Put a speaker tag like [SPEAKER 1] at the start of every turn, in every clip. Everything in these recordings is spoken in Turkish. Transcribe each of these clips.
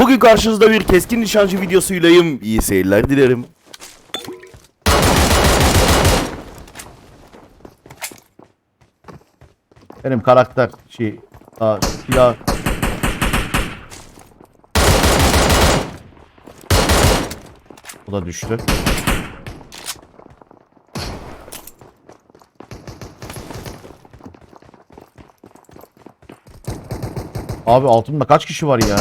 [SPEAKER 1] Bugün karşınızda bir keskin nişancı videosuylayım. İyi seyirler dilerim.
[SPEAKER 2] Benim karakter şey aa, silah Bu da düştü. Abi altımda kaç kişi var ya?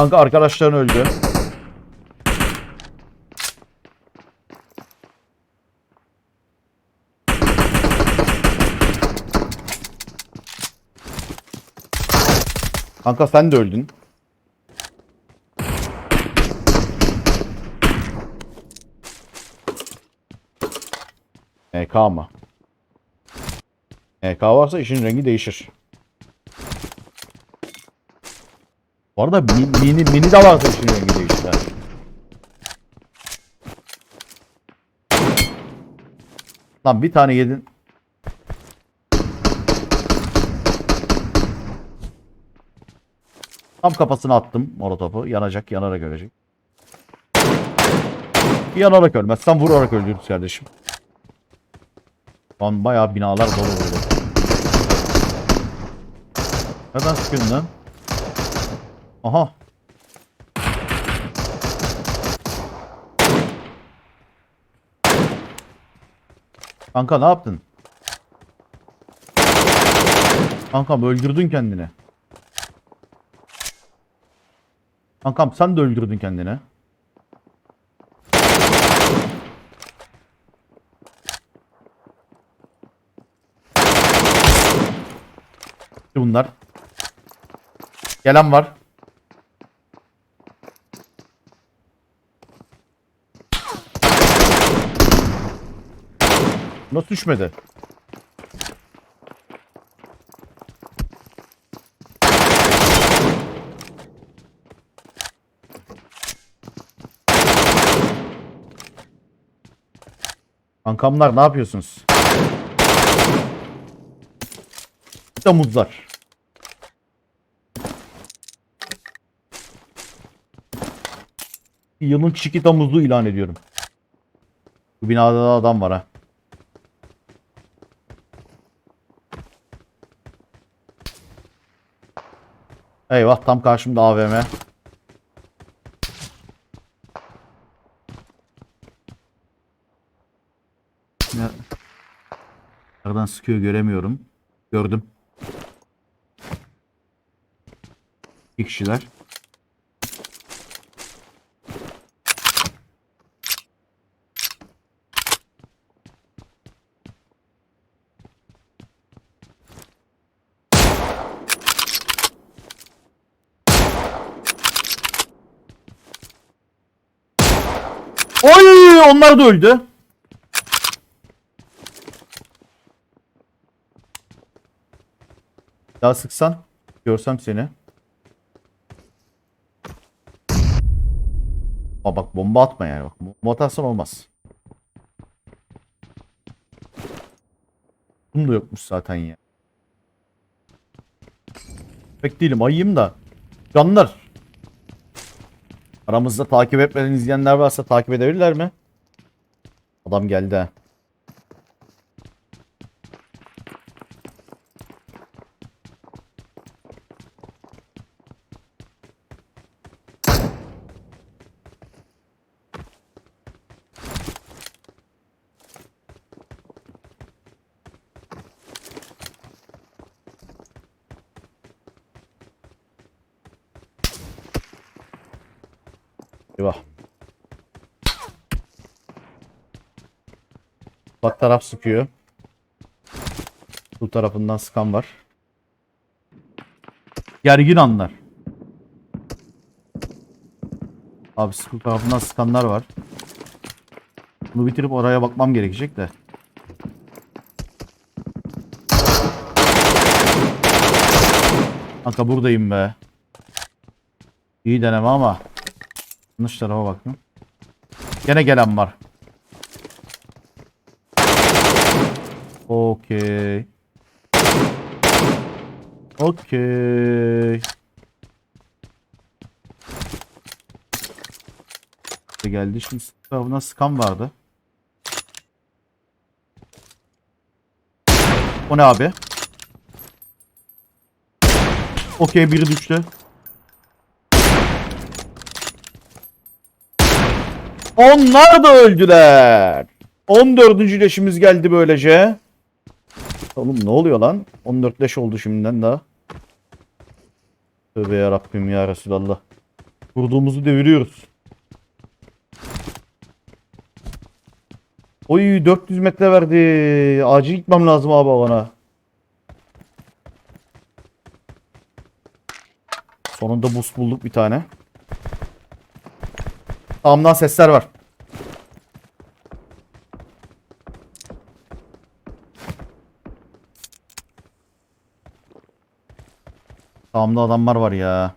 [SPEAKER 2] Kanka arkadaşların öldü. Kanka sen de öldün. EK mı? EK varsa işin rengi değişir. Bu arada mi- mini, mini de işin rengi değişir. ha. Lan bir tane yedin. Tam kafasına attım molotofu. Yanacak, yanarak ölecek. Yanarak ölmezsen vurarak öldürürüz kardeşim. Lan bayağı binalar dolu burada. Nereden sıkıyorsun lan? Aha. Kanka ne yaptın? Kankam öldürdün kendini. Kankam sen de öldürdün kendini. Bunlar. Gelen var. Nasıl düşmedi? Kankamlar ne yapıyorsunuz? Damuzlar. Yılın çiki damuzluğu ilan ediyorum. Bu binada da adam var ha. Eyvah tam karşımda AVM. Ne- Nereden sıkıyor göremiyorum. Gördüm. İki kişiler. Oy onlar da öldü. Daha sıksan görsem seni. Aa bak bomba atma yani bak. Bomba atarsan olmaz. Bunun da yokmuş zaten ya. Pek değilim ayıyım da. Canlar. Aramızda takip etmeden izleyenler varsa takip edebilirler mi? Adam geldi ha. Eyvah. Bak taraf sıkıyor. Bu tarafından sıkan var. Gergin anlar. Abi bu tarafından sıkanlar var. Bunu bitirip oraya bakmam gerekecek de. Kanka buradayım be. İyi deneme ama Yanlış tarafa baktım. Gene gelen var. Okey. Okey. Geldi şimdi tarafına skan vardı. O ne abi? Okey biri düştü. Onlar da öldüler. 14. leşimiz geldi böylece. Oğlum ne oluyor lan? 14 leş oldu şimdiden daha. Tövbe yarabbim ya Resulallah. Kurduğumuzu deviriyoruz. Oy 400 metre verdi. Acil gitmem lazım abi bana. Sonunda boost bulduk bir tane. Sağımdan sesler var. Sağımda adamlar var ya.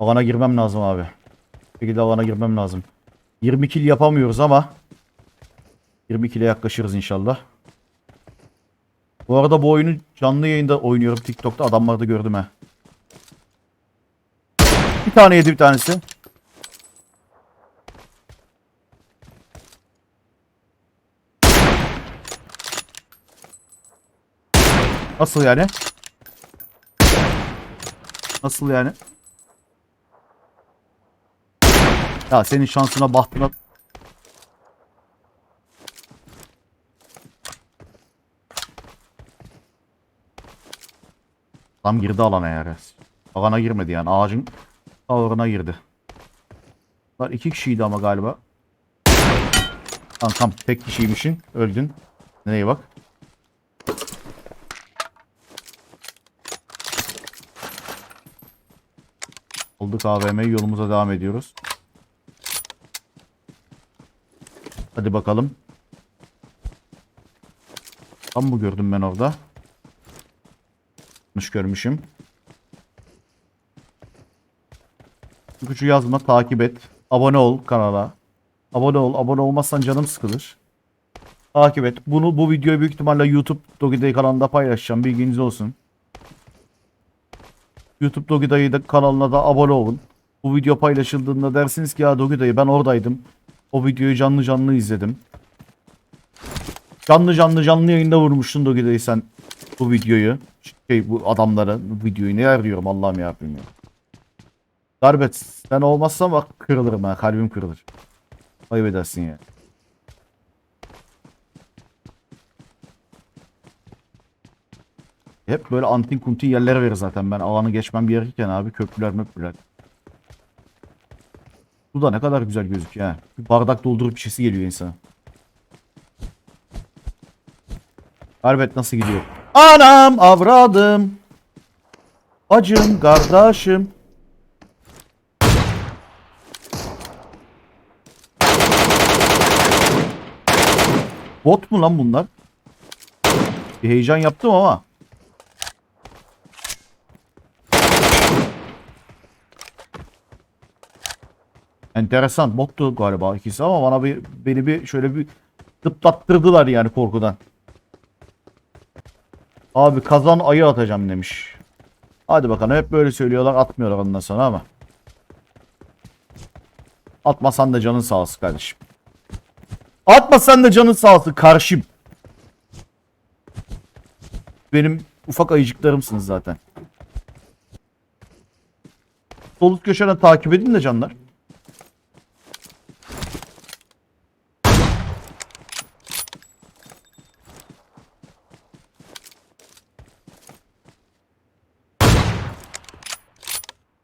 [SPEAKER 2] Alana girmem lazım abi. Bir şekilde alana girmem lazım. 20 kill yapamıyoruz ama 20 kill'e yaklaşırız inşallah. Bu arada bu oyunu canlı yayında oynuyorum TikTok'ta. Adamları da gördüm ha. Bir tane yedi bir tanesi. Nasıl yani? Nasıl yani? Ya senin şansına bahtına Tam girdi alana yani. Alana girmedi yani. Ağacın ağırına girdi. Var iki kişiydi ama galiba. Tamam tamam tek kişiymişsin. Öldün. Nereye bak. Aldık AVM'yi yolumuza devam ediyoruz. Hadi bakalım. Tam mı gördüm ben orada? Yanlış görmüşüm. Gücü yazma, takip et. Abone ol kanala. Abone ol. Abone olmazsan canım sıkılır. Takip et. Bunu bu videoyu büyük ihtimalle YouTube Dogiday kanalında paylaşacağım. Bilginiz olsun. YouTube Dogiday da kanalına da abone olun. Bu video paylaşıldığında dersiniz ki ya Dogiday ben oradaydım. O videoyu canlı canlı izledim. Canlı canlı canlı yayında vurmuştun Dogiday sen bu videoyu. Şey bu adamlara bu videoyu ne arıyorum Allah'ım ya ya. Garbet sen olmazsan bak kırılırım ha kalbim kırılır. Ayıp edersin ya. Hep böyle antin kuntin yerlere verir zaten ben alanı geçmem gerekirken abi köprüler möprüler. Bu da ne kadar güzel gözüküyor ha. Bir bardak doldurup bir şeysi geliyor insana. Garbet nasıl gidiyor? Anam avradım. Bacım kardeşim. Bot mu lan bunlar? Bir heyecan yaptım ama. Enteresan. Bottu galiba ikisi ama bana bir beni bir şöyle bir tıplattırdılar yani korkudan. Abi kazan ayı atacağım demiş. Hadi bakalım hep böyle söylüyorlar atmıyorlar ondan sonra ama. Atmasan da canın sağ olsun kardeşim. Atmasan da canın sağ olsun karşım. Benim ufak ayıcıklarımsınız zaten. Sol üst köşeden takip edin de canlar.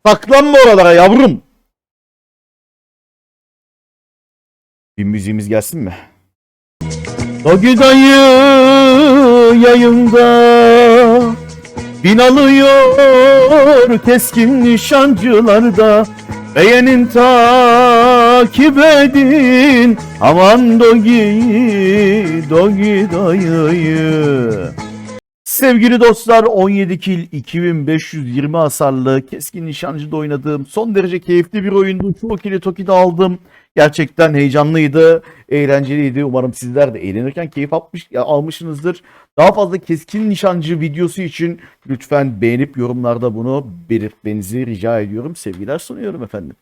[SPEAKER 2] Saklanma oralara yavrum. Bir müziğimiz gelsin mi? Dogi dayı yayında Bin alıyor keskin nişancılarda Beğenin takip edin Aman Dogi Dogi dayıyı Sevgili dostlar 17 kill 2520 hasarlı keskin nişancıda oynadığım son derece keyifli bir oyundu. Çoğu kill'i Toki'de aldım. Gerçekten heyecanlıydı, eğlenceliydi. Umarım sizler de eğlenirken keyif almış, almışsınızdır. Daha fazla keskin nişancı videosu için lütfen beğenip yorumlarda bunu belirtmenizi rica ediyorum. Sevgiler sunuyorum efendim.